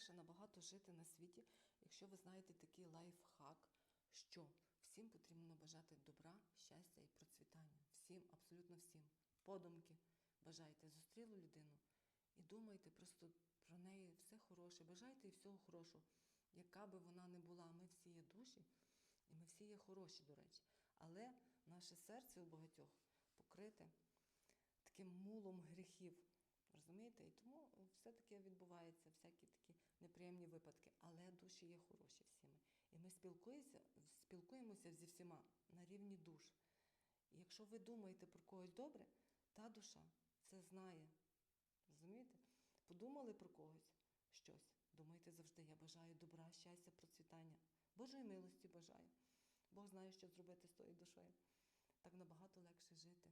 легше набагато жити на світі, якщо ви знаєте такий лайфхак, що всім потрібно бажати добра, щастя і процвітання. Всім, абсолютно всім. Подумки бажайте, зустріли людину і думайте просто про неї все хороше. Бажайте їй всього хорошого, яка би вона не була. Ми всі є душі, і ми всі є хороші, до речі. Але наше серце у багатьох покрите таким мулом гріхів. Розумієте? І тому все таки відбувається, всякі такі неприємні випадки. Але душі є хороші всіми. І ми спілкуємося, спілкуємося зі всіма на рівні душ. І якщо ви думаєте про когось добре, та душа це знає. Розумієте? Подумали про когось щось. Думайте завжди, я бажаю добра, щастя, процвітання. Божої милості бажаю. Бог знає, що зробити з тою душою. Так набагато легше жити.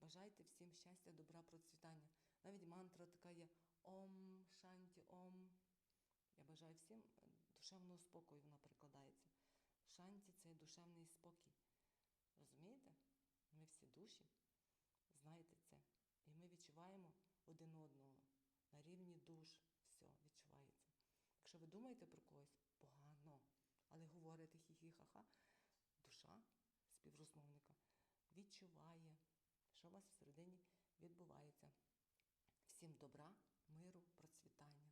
Бажайте всім щастя, добра, процвітання. Навіть мантра така є Ом, Шанті, Ом. Я бажаю всім е, душевного спокою, вона перекладається. Шанті це душевний спокій. Розумієте? Ми всі душі, знаєте це. І ми відчуваємо один одного на рівні душ. Все відчувається. Якщо ви думаєте про когось, погано, але говорите хі-хі-ха-ха, душа співрозмовника відчуває, що у вас всередині відбувається. Всім добра, миру, процвітання.